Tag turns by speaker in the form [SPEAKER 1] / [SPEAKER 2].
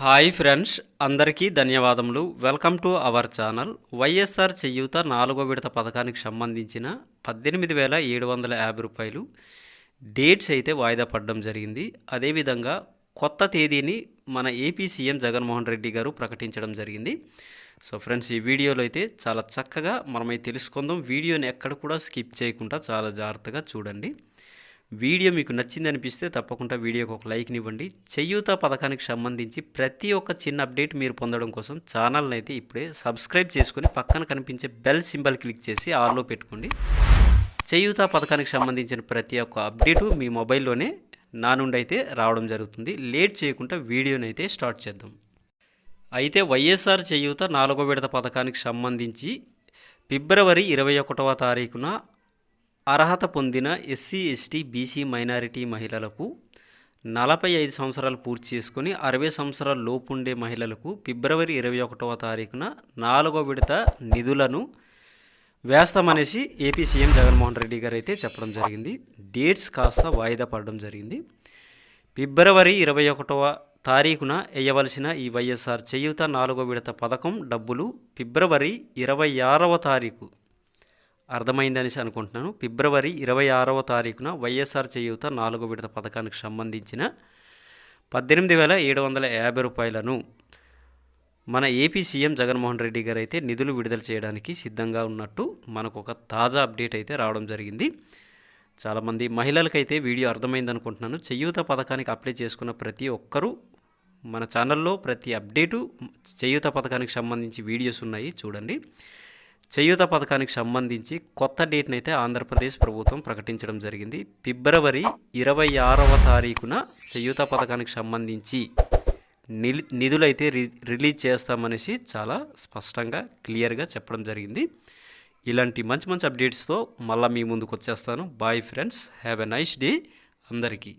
[SPEAKER 1] Hi friends అందరికీ ధన్యవాదములు. Welcome to our channel. YSR Cheyutha నాలుగో విడత పథకానికి సంబంధించిన పద్దెనిమిది వేల ఏడు వందల యాభై రూపాయలు డేట్స్ అయితే వాయిదా పడడం జరిగింది. అదేవిధంగా కొత్త తేదీని మన ఏపీ సీఎం జగన్మోహన్ రెడ్డి గారు ప్రకటించడం జరిగింది. సో ఫ్రెండ్స్ ఈ వీడియోలో అయితే చాలా చక్కగా మనమై తెలుసుకుందాం. వీడియోని ఎక్కడ కూడా స్కిప్ చేయకుండా చాలా జాగ్రత్తగా చూడండి. వీడియో మీకు నచ్చింది అనిపిస్తే తప్పకుండా వీడియోకి ఒక లైక్నివ్వండి చేయూత పథకానికి సంబంధించి ప్రతి ఒక్క చిన్న అప్డేట్ మీరు పొందడం కోసం ఛానల్ని అయితే ఇప్పుడే సబ్స్క్రైబ్ చేసుకొని పక్కన కనిపించే బెల్ సింబల్ క్లిక్ చేసి ఆన్లో పెట్టుకోండి. చేయూత పథకానికి సంబంధించిన ప్రతి ఒక్క అప్డేటు మీ మొబైల్లోనే నా నుండి అయితే రావడం జరుగుతుంది. లేట్ చేయకుండా వీడియోని అయితే స్టార్ట్ చేద్దాం. అయితే వైఎస్ఆర్ చేయూత నాలుగో విడత పథకానికి సంబంధించి ఫిబ్రవరి ఇరవై ఒకటవ తారీఖున అర్హత పొందిన ఎస్సీ ఎస్టీ బీసీ మైనారిటీ మహిళలకు నలభై ఐదు సంవత్సరాలు పూర్తి చేసుకుని అరవై సంవత్సరాల లోపుండే మహిళలకు ఫిబ్రవరి ఇరవై ఒకటవ తారీఖున నాలుగో విడత నిధులను వేస్తామనేసి ఏపీ సీఎం జగన్మోహన్ రెడ్డి గారు అయితే చెప్పడం జరిగింది. డేట్స్ కాస్త వాయిదా పడడం జరిగింది. ఫిబ్రవరి ఇరవై ఒకటవ తారీఖున వేయవలసిన ఈ వైఎస్ఆర్ చేయూత నాలుగో విడత పథకం డబ్బులు ఫిబ్రవరి ఇరవై ఆరవ తారీఖు అర్థమైందనేసి అనుకుంటున్నాను. ఫిబ్రవరి ఇరవై ఆరవ తారీఖున వైఎస్ఆర్ చేయూత నాలుగో విడత పథకానికి సంబంధించిన పద్దెనిమిది వేల ఏడు వందల యాభై రూపాయలను మన ఏపీ సీఎం జగన్మోహన్ రెడ్డి గారు అయితే నిధులు విడుదల చేయడానికి సిద్ధంగా ఉన్నట్టు మనకు ఒక తాజా అప్డేట్ అయితే రావడం జరిగింది. చాలామంది మహిళలకైతే వీడియో అర్థమైంది అనుకుంటున్నాను చేయూత పథకానికి అప్లై చేసుకున్న ప్రతి ఒక్కరూ మన ఛానల్లో ప్రతి అప్డేటు చేయూత పథకానికి సంబంధించి వీడియోస్ ఉన్నాయి చూడండి. చేయూత పథకానికి సంబంధించి కొత్త డేట్ని అయితే ఆంధ్రప్రదేశ్ ప్రభుత్వం ప్రకటించడం జరిగింది. ఫిబ్రవరి ఇరవై ఆరవ తారీఖున చేయూత పథకానికి సంబంధించి నిధులైతే రి రిలీజ్ చేస్తామనేసి చాలా స్పష్టంగా క్లియర్గా చెప్పడం జరిగింది. ఇలాంటి మంచి మంచి అప్డేట్స్తో మళ్ళీ మీ ముందుకు వచ్చేస్తాను bye friends have a nice day అందరికీ.